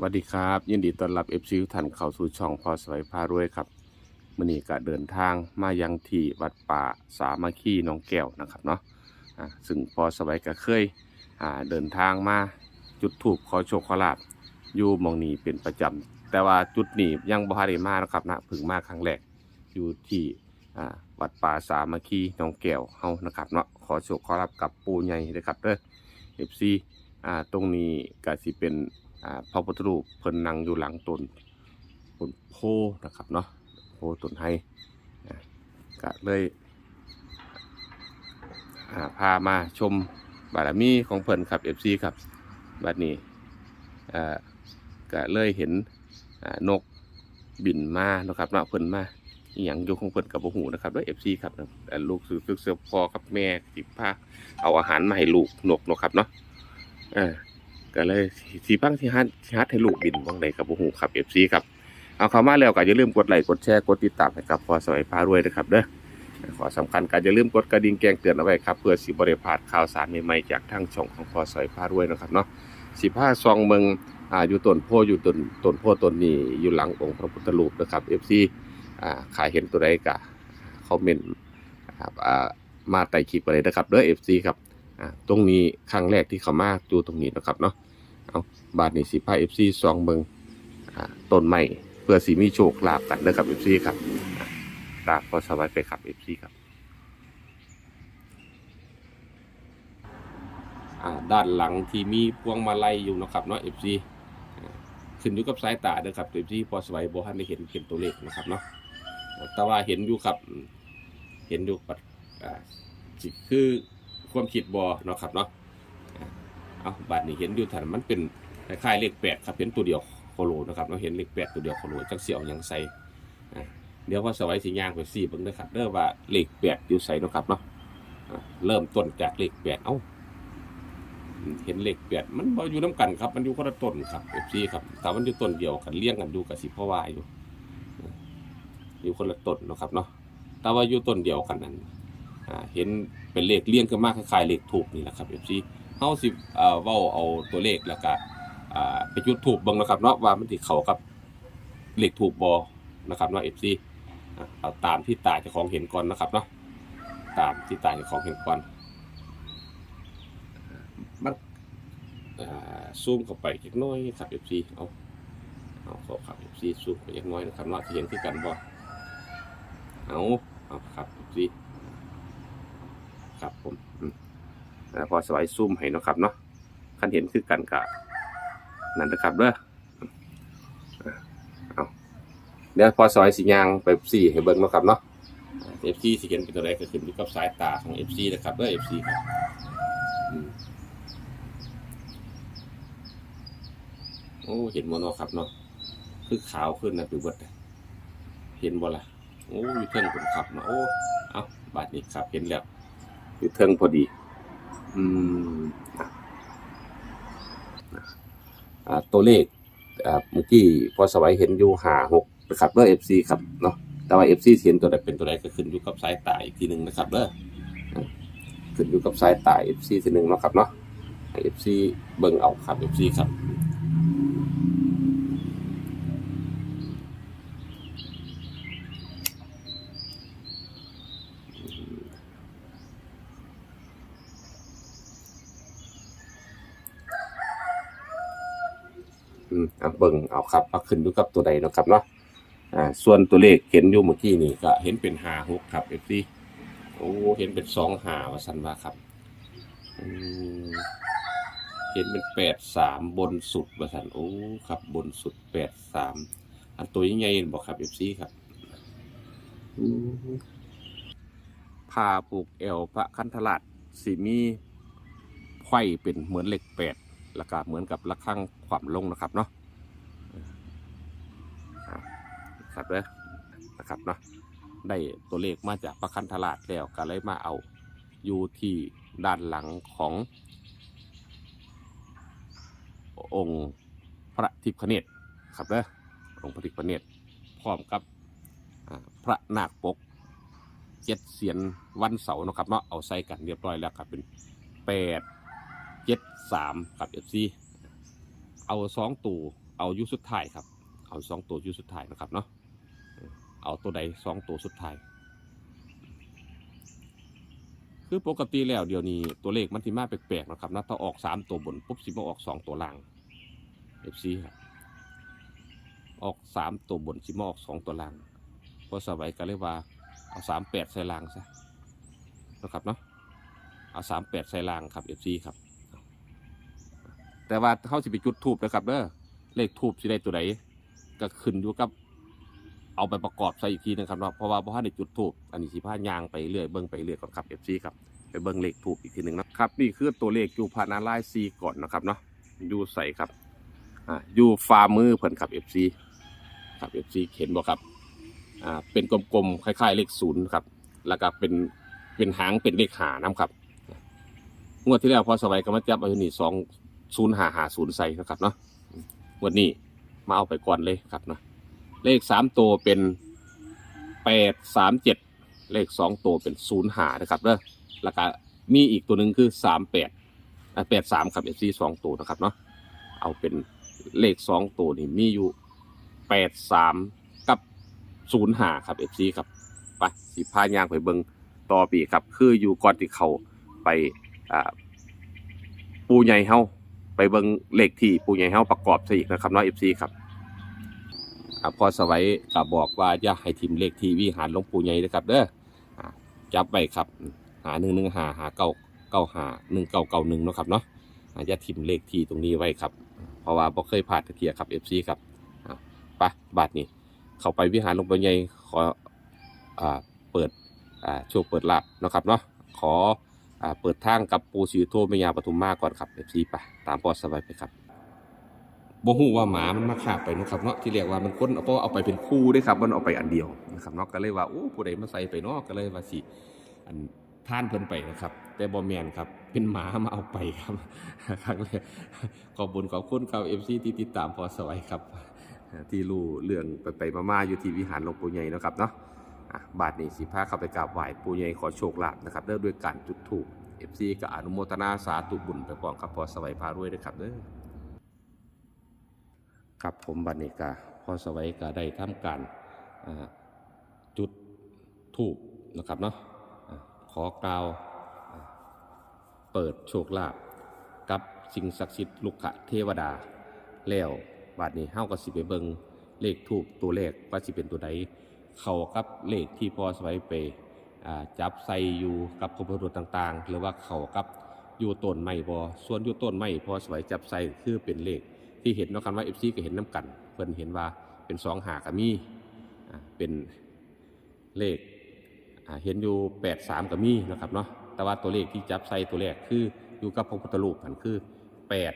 สวัสดีครับ ยินดีต้อนรับเอฟซีทุกท่านเข้าสู่ช่องพอสวยพารวยครับมื่อนี้ก็เดินทางมายังที่วัดป่าสามัคคีหน้องแก้วนะครับเนาะอ่าซึ่งพอสวยก็เคยอ่าเดินทางมาจุดถูกขอโชคขอลาบอยู่หมองนี้เป็นประจำแต่ว่าจุดนี้ยังบ่ทันได้มานะครับนะเพิ่งมาครั้งแรกอยู่ที่อ่าวัดป่าสามัคคีหน้องแก้วเฮานะครับเนาะขอโชคขอลาบกับปูใหญ่เลยครับเด้อเอฟซี อ่าตรงนี้ก็สิเป็น พระพุทธรูปเพิ่นนั่งอยู่หลังต้นต้นโพนะครับเนาะโพต้นไฮก็เลยาพามาชมบารมีของเพิ่นครับ FC ครับบัดนี้ก็เลยเห็นนกบินมานะครับเนาะเพิ่นมาอหย่างอยู่ของเพิ่นกับบ่ฮู้นะครับด้วย FC ครับแต่ลูกสืบเสื้อพ่อกับแม่สิพาเอาอาหารมาให้ลูกนกนะครับเนาะ ก็เลยสีพังที่ฮัทที่ฮัทให้ลูกบินบ้างใดกับหูครับเอฟซีครับเอาเข้ามาแล้วก็อย่าลืมกดไลค์กดแชร์กดติดตามให้กับพอสวัยพารวยนะครับเด้อขอสำคัญก็อย่าลืมกดกระดิ่งแจ้งเตือนเอาไว้ครับเพื่อสิบริพลาดข่าวสารใหม่ๆจากทางช่องของพอสวัยพารวยนะครับเนาะสิบห้าซองเมืองอ่าอยู่ต้นโพอยู่ต้นต้นโพต้นนี้อยู่หลังองค์พระพุทธรูปนะครับเอฟซีอ่าขายเห็นตัวใดก็คอมเมนต์ครับอ่ามาใต้คลิปอะไรนะครับเด้อเอฟซีครับอ่าตรงนี้ครั้งแรกที่เขามาดูตรงนี้นะครับเนาะ เอาบาทนี่สิพาเอฟซีซองเบิงอ่าต้นไม้เพื่อสีมีโชคลาภกันเด้อครับเอฟซีครับอ่าตามพอสบายไปครับเอฟซีครับด้านหลังที่มีพวงมาลัยอยู่นะครับเนาะเอฟซีขึ้นอยู่กับสายตาเด้อครับเอฟซีพอสบายบ่ทันได้เห็นเป็นตัวเลขนะครับเนาะแต่ว่าเห็นอยู่ครับ เห็นอยู่ปัดอ่าสิคือความคิดบ่เนาะครับเนาะ เอาบาทนี้เห็นอยู่ทันมันเป็นคล้ายๆเลขแปดครับเห็นตัวเดียวโคโลนะครับเราเห็นเลขแปดตัวเดียวโคโลจักเสียวยังใส่เดี๋ยวว่าสวัยสีย่างไปสี่เบิ่งนะครับเด้อว่าเลขแปดอยู่ใส่นะครับเนาะเริ่มต้นจากเลขแปดเอ้าเห็นเลขแปดมันบ่อยู่น้กันครับ มันอยู่คนละต้นครับเอฟซีครับแต่มันอยู่ต้นเดียวกันเลี้ยงกันดูกับสิพ่อวายอยู่อยู่คนละต้นนะครับเนาะแต่ว่าอยู่ต้นเดียวกันนั้นเห็นเป็นเลขเลี้ยงกันมากคล้ายๆเลขถูกนี่แหละครับเอฟซี เฮาสิเอ่อเว้าเอาตัวเลขแล้วก็อ่าไปจุดถูกเบิ่งนะครับเนาะว่ามันสิเข้ากับเลขถูกบ่นะครับเนาะ FC เอาตามที่ตาเจ้าของเห็นก่อนนะครับเนาะตามที่ตาเจ้าของเห็นก่อนมันซูมเข้าไปจักน้อยครับ FC เอาเอาข้าครับ FC ซูมไปจักน้อยนะครับเนาะสิเห็นคือกันบ่เอาเอาครับ FC ครับผม อ่าพอสไว้ซุ่มให้เนาะครับเนาะคันเห็นคือกันกะนั่นนะครับเด้ออ่าเอาเดี๋ยวพอสไว้สียางไปสี่ให้เบิ่งเนาะครับเนาะเอฟซีสิเห็นเป็นตัวใดก็ขึ้นอยู่กับสายตาของเอฟซีนะครับเด้อเอฟซีครับโอ้เห็นบ่เนะครับเนาะคือขาวขึ้นนะไปเบิดเลเห็นบ่ล่ะโอ้ยเทิงผมขับมาโอ้ เอาบาดนี้ครับเห็นแล้วอยู่เทิงพอดี อืมตัวเลขเมื่อกี้พอสวัยเห็นอยู่หาหกนะครับเด้อเอฟซีครับเนาะแต่ว่าเอฟซีเห็นตัวใดเป็นตัวใดก็ขึ้นอยู่กับสายตาอีกทีหนึ่งนะครับเด้ออ่าขึ้นอยู่กับสายตาเอฟซีทีหนึ่งนะครับเนาะเอฟซีเบิ่งเอาครับเอฟซีครับ อืมเอาเบิ่งเอาครับเอาขึ้นอยู่กับตัวใดเนาะครับเนาะอ่าส่วนตัวเลขเห็นอยู่เมื่อกี้นี่ก็เห็นเป็นหาหกครับเอฟซีโอ้เห็นเป็นสองหาว่าสันว่าครับอืมเห็นเป็นแปดสามบนสุดว่าสันโอ้ครับบนสุดแปดสามอันตัวยังไงบอกครับเอฟซีครับอืมผ้าผูกเอวพระคันธราชสีมีไขว้เป็นเหมือนเหล็กแปด แล้วก็เหมือนกับระฆังขวามลงนะครับเนาะครับเด้อนะครับเนาะได้ตัวเลขมาจากประคันธราชแล้วก็เลยมาเอาอยู่ที่ด้านหลังของ องค์พระทิพเนตรครับเด้อองค์พระทิพเนตรพร้อมกับพระนาคปกเจ็ดเสียนวันเสาร์นะครับเนาะเอาใส่กันเรียบร้อยแล้วครับเป็นแปด เจ็ดสามครับเอฟซีเอาสองตูเอายุสุดท้ายครับ เอาสองตัวยุสุดท้ายนะครับเนาะเอาตัวใดสองตัวสุดท้าย คือปกติแล้วเดี๋ยวนี้ตัวเลขมันที่มาแปลกๆนะครับนะถ้าออกสามตัวบนปุ๊บสิมาออกสองตัวล่างเอฟซีครับออกสามตัวบนสิมาออกสองตัวล่างเพราะสบายก็เลยกว่าเอาสามแปดใส่ล่างซะนะครับเนาะเอาสามแปดใส่ล่างครับเอฟซีครับ แต่ว่าเขาสิไปจุดทูบนะครับเด้อเลขทูบสิได้ตัวไหนก็ขึ้นอยู่กับ เอาไปประกอบใส่อีกทีนะครับเนาะเพราะว่าพอท่านได้จุดทูบอันนี้สิพายางไปเรื่อยเบิ้งไปเรื่อยก่อนครับเอฟซีครับไปเบิ้งเลขทูบอีกทีหนึ่งนะครับนี่คือตัวเลขอยู่พานาไลายซีก่อนนะครับเนาะอยู่ใส่ครับอ่าอยู่ฝ่ามือเพิ่นครับเอฟซีครับเอฟซีเห็นบ่ครับอ่าเป็นกลมๆคล้าย ๆ เลขศูนย์ครับแล้วก็เป็นเป็นหางเป็นเลขหานํครับงวดที่แล้วพอสบายก็มาจับเอาอยู่นี่สอง ศูนย์หาหาศูนย์ใส่นะครับเนาะวันนี้มาเอาไปก่อนเลยครับเนาะเลขสามตัวเป็นแปดสามเจ็ดเลขสองตัวเป็นศูนย์หานะครับเด้อแล้วก็มีอีกตัวหนึ่งคือสามแปดแปดสามครับเอฟซีสองตัวนะครับเนาะเอาเป็นเลขสองตัวนี่มีอยู่แปดสามกับศูนย์หาครับเอฟซีครับไปสิพายางไปเบิงต่อปีครับ คืออยู่ก่อนที่เขาไปปูใหญ่เฮา ไปเบิงเลขที่ปูใหญ่เฮาประกอบซะอีกนะครับเนาะเอฟซีครับพอสวัยก็บอกว่าอย่าให้ทิมเลขที่วิหารหลวงปู่ใหญ่นะครับเด้อจับไว้ครับ หาหนึ่งหนึ่งหาหาเก้าเก้าหาหนึ่งเก้าเก้าหนึ่งนะครับเนาะอาอย่าทิมเลขที่ตรงนี้ไว้ครับ เพราะว่าบ่เคยผ่านตะเกียครับเอฟซีครับอ่าไปบาทนี้ เข้าไปวิหารหลวงปู่ใหญ่ขออเปิดอ่าโชคเปิดลาบนะครับเนาะขอ เปิดทางกับปูสีโทเมียาปทุมมาก่อนครับเอฟซีไปตามพอสวัยไปครับบ่ฮู้ว่าหมามันมาคาบไปนะครับเนาะที่เรียกว่ามันคนเอาเพราะว่าเอาไปเป็นคู่ด้วยครับมันเอาไปอันเดียวนะครับเนาะก็เลยว่าโอ้ผู้ใดมาใส่ไปเนาะก็เลยว่าสิอันท่านเพิ่นไปนะครับ แต่บ่แมนครับ เป็นหมามาเอาไปครับครั้งแรกขอบุญขอบคุณครับ FC ที่ติดตามพอสวัยครับ ที่รู้เรื่องไปไปมาๆอยู่ที่วิหารหลวงปู่ใหญ่นะครับเนาะ อะบาทนี้สิพาเข้าไปกราบไหว้ปู่ใหญ่ขอโชคลาภนะครับเด้อด้วยการจุดธูป FC ก็อนุโมทนาสาธุบุญไปพร้อมกับพอสวัยพารวยด้วยครับเด้อครับผมบันนี้กาพอสวัยก็ได้ทำการจุดถูกนะครับเนาะขอกล่าวเปิดโชคลาภกับสิ่งศักดิ์สิทธิ์ลุกขะเทวดาแล้วบาดนี้เฮาก็สิไปเบิงเลขทูบตัวเลขว่าสิเป็นตัวใด เข้ากับเลขที่พอสวัยไปจับใส่อยู่กับพระพุทธรูปต่างๆ หรือว่าเข้ากับอยู่ต้นไม้บอส่วนอยู่ต้นไม้พอสวัยจับใส่คือเป็นเลข ที่เห็นเนาะครับว่าเอฟซีก็เห็นน้ำกันเพิ่นเห็นว่าเป็นสองหากมีเป็นเลขเห็นอยู่แปดสามก็มีนะครับเนาะแต่ว่าตัวเลขที่จับใส่ตัวแรกคืออยู่กับพระพุทธรูปมันคือแปด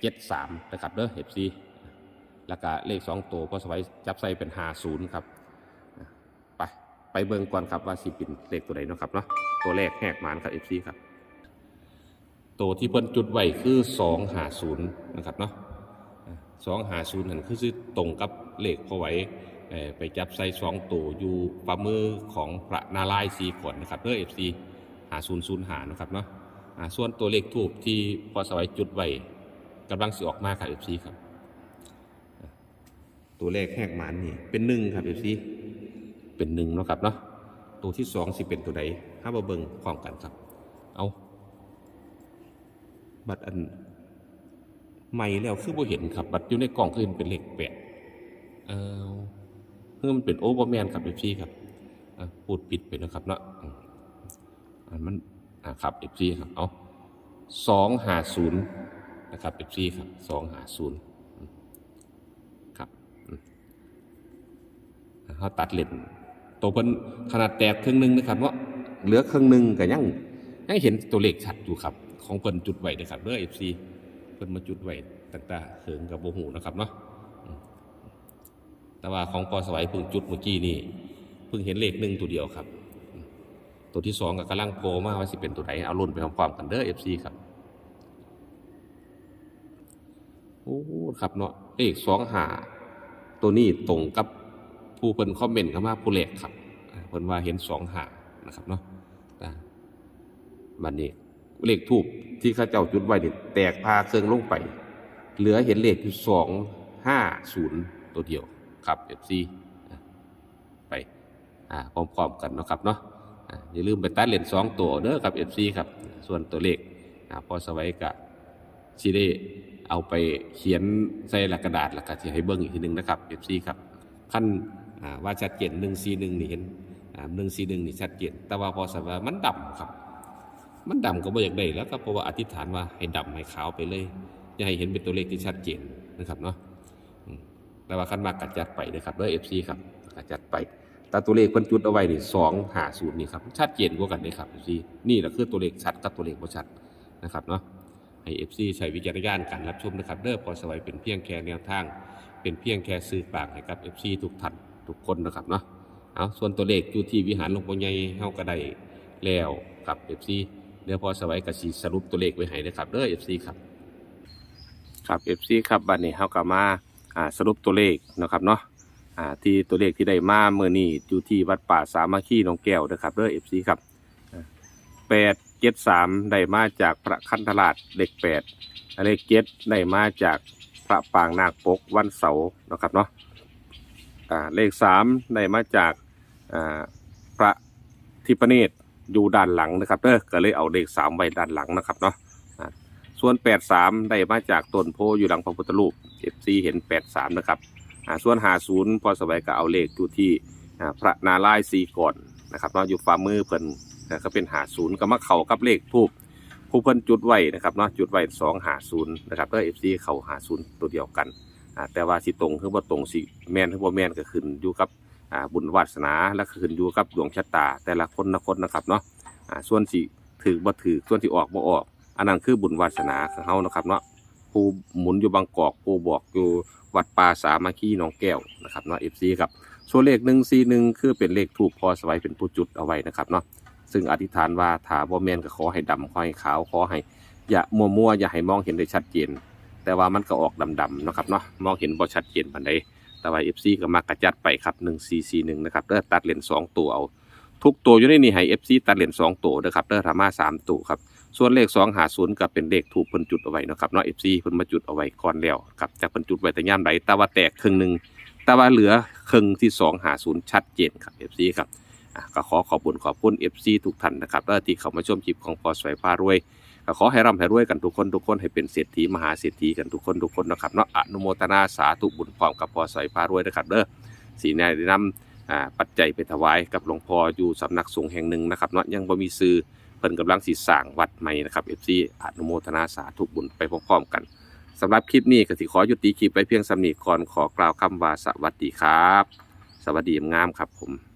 เจ็ดสามนะครับเด้อเอฟซีแล้วก็เลขสองตัวพอสวัยจับใส่เป็นหาศูนย์ครับ ไปเบิ่งก่อนครับว่าสิเป็นเลขตัวไหนเนาะครับเนาะตัวแรกแหกหมานครับเอฟซีครับ ตัวที่เพิ่นจุดไว้คือสองหาศูนย์นะครับเนาะสองหาศูนย์นั่นคือตรงกับเลขพอไหวไปจับใส่สองตัวอยู่ฝ่ามือของพระนารายณ์สีขวนนะครับเพื่อเอฟซีหาศูนย์ศูนย์หานะครับเนาะส่วนตัวเลขทูบที่พอสวัยจุดไว้กำลังสิออกมาครับเอฟซีครับ ตัวเลขแหกหมานนี่เป็นหนึ่งครับเอฟซี เป็นหนึ่งเนาะครับเนาะตัวที่สองสิเป็นตัวใดห้ามาเบิงพร้อมกันครับ เอาบัตรอันใหม่แล้วคือบ่เห็นครับ บัดอยู่ในกล่องคือเห็นเป็นเลขแปดเออเพื่อมันเป็นโอเวอร์แมนครับเอฟซีครับพูดผิดไปนะครับเนาะอันมันครับเอฟซีครับเอาสองหาศูนย์นะครับเอฟซีครับสองหาศูนย์ครับอืมอ่าเขาตัดเลน ตัวเพิ่นขนาดแตกครึ่งหนึงนะครับว่าเหลือครึ่งหนึงก็ยังยังเห็นตัวเลขชัดอยู่ครับ ของเพิ่นจุดไว้นะครับเด้อเอฟซีเพิ่นมาจุดไว้ต่างๆเขิงกับโบหูนะครับเนาะอืมแต่ว่าของปอสวัยเพิ่งจุดเมื่อกี้นี่เพิ่งเห็นเลขหนึ่งตัวเดียวครับอืมตัวที่สองกับกำลังโผล่มาว่าสิเป็นตัวไหนเอาลุ่นไปพร้อมๆกันเด้อเอฟซีครับโอ้ครับเนาะเลขสองหาตัวนี้ตรงกับ ผู้เพิ่นคอมเมนต์เข้ามาผู้แรกครับเพิ่นว่าเห็นสองหางนะครับเนาะบัดนี้เลขทูบที่ข้าเจ้าจุดไว้นี่แตกพาเครื่องลงไป เหลือเห็นเลขอยู่สองห้าศูนย์ตัวเดียวครับ FC ไปอ่าพร้อมๆกันนะครับเนาะอย่าลืมไปตัดเหรียญสองตัวเด้อครับ FC ครับ ส่วนตัวเลขพอสไว้กะสิได้เอาไปเขียนใส่หลักกระดาษแล้วก็สิให้เบิ่งอีกทีหนึงนะครับ FC ครับขั้น ว่าชัดเจน141นี่เห็นอ่า141นี่ชัดเจนแต่ว่าพอสไว้มันดำครับ มันดำก็บ่อยากได้แล้วก็เพราะว่าอธิษฐานว่าให้ดำให้ขาวไปเลยอย่าให้เห็นเป็นตัวเลขที่ชัดเจนนะครับเนาะแต่ว่าขั้นมากกัดจัดไปนะครับเด้อ FC ครับกัดจัดไปแต่ตัวเลขเพิ่นจุดเอาไว้นี่2 5 0นี่ครับชัดเจนกว่ากันเลยครับ FC นี่แหละคือตัวเลขชัดกับตัวเลขบ่ชัดนะครับเนาะให้ FC ใช้วิจารณญาณการรับชมนะครับเด้อพอสวัยเป็นเพียงแค่แนวทาง เป็นเพียงแค่สื่อปากให้กับ FC ทุกท่าน ทุกคนนะครับเนาะเอาส่วนตัวเลขอยู่ที่วิหารหลวงปู่ใหญ่เฮาก็ได้แล้วกับ FC เดี๋ยวพอสวัยก็สิสรุปตัวเลขไว้ให้นะครับเด้อ FC ครับครับ FC ครับบัดนี้เฮาก็มาอ่าสรุปตัวเลขนะครับเนาะอ่าที่ตัวเลขที่ได้มาเมื่อนี้อยู่ที่วัดป่าสามัคคีหนองแก้วนะครับเด้อเอฟซีครับแปดเจ็ดสามได้มาจากพระคันธราชเลขแปดเลขเจ็ดได้มาจากพระปางนาคปกวันเสาร์นะครับเนาะ เลขสามได้มาจากพระทิพเนตรอยู่ด้านหลังนะครับเด้อก็เลยเอาเลขสามไว้ด้านหลังนะครับเนาะส่วนแปดสามได้มาจากต้นโพอยู่หลังพระพุทธรูปเอฟซีเห็นแปดสามนะครับส่วนหาศูนย์พอสบายก็เอาเลขอยู่ที่พระนารายณ์สีก่อนนะครับเนาะอยู่ฝ่ามือเพิ่นก็เป็นหาศูนย์ก็มาเข้ากับเลขทูบผู้เพิ่นจุดไว้นะครับเนาะจุดไว้สองหาศูนย์นะครับแล้วเอฟซีเข้าหาศูนย์ตัวเดียวกัน อ่าแต่ว่าสิตรงคือว่าตรงสิแมนหรือว่าแมนก็ขึ้นอยู่กับอ่าบุญวาสนาและขึ้นอยู่กับดวงชะตา แต่ละคนละคนนะครับเนาะอ่าส่วนสิถือบ่ถือส่วนที่ออกบ่ออก อันนั้นคือบุญวาสนาของเฮานะครับเนาะผู้หมุนอยู่บางกอกผู้บอกอยู่วัดป่าสามัคคีหนองแก้วนะครับเนาะเอฟซีครับส่วนเลขหนึ่งซีหนึ่งคือเป็นเลขถูกพอสไว้เป็นผู้จุดเอาไว้นะครับเนาะซึ่งอธิษฐานว่าถ้าบ่แมนก็ขอให้ดำขอให้ขาวขอให้อย่ามัวมัวอย่าให้มองเห็นได้ชัดเจน แต่ว่ามันก็ออกดำๆนะครับเนาะมองเห็นบ่ชัดเจนปานใดแต่ว่าเอฟซีก็มากระจัดไปครับหนึ่งซีซีหนึ่งนะครับเด้อตัดเลนสองตัวเอา ทุกตัวอยู่ในนี่ให้เอฟซีตัดเลนสองตัวนะครับเด้อธรรมาสามตัวครับส่วนเลขสองหาศูนย์ก็เป็นเลขถูกเพิ่นจุดเอาไว้นะครับเนาะเอฟซีเพิ่นมาจุดเอาไว้ก่อนแล้วครับจากเพิ่นจุดไว้แต่ย่ามใดแต่ว่าแตกครึ่งหนึ่งแต่ว่าเหลือครึ่งที่สองหาศูนย์ชัดเจนครับเอฟซีครับก็ขอขอบคุณขอบคุณเอฟซีทุกท่านนะครับแล้วที่เข้ามาชมคลิปของพอสวยพารวย ก็ขอให้ร่ำให้รวยกันทุกคนทุกคนให้เป็นเศรษฐีมหาเศรษฐีกันทุกคนทุกคนนะครับเนาะอนุโมทนาสาธุบุญพร้อมกับพอใสวยพารวยนะครับเด้อสีแนได้นำอ่าปัจจัยไปถวายกับหลวงพ่ออยู่สำนักสงฆ์แห่งหนึ่งนะครับเนาะยังบ่มีซื้อเพิ่นกำลังสิสร้างวัดใหม่นะครับ FC อนุโมทนาสาธุบุญไปพร้อมๆกันสำหรับคลิปนี้ก็สิขอยุติคลิปไว้เพียงสำนีก่อนขอกล่าวคำว่าสวัสดีครับ สวัสดีงามครับผม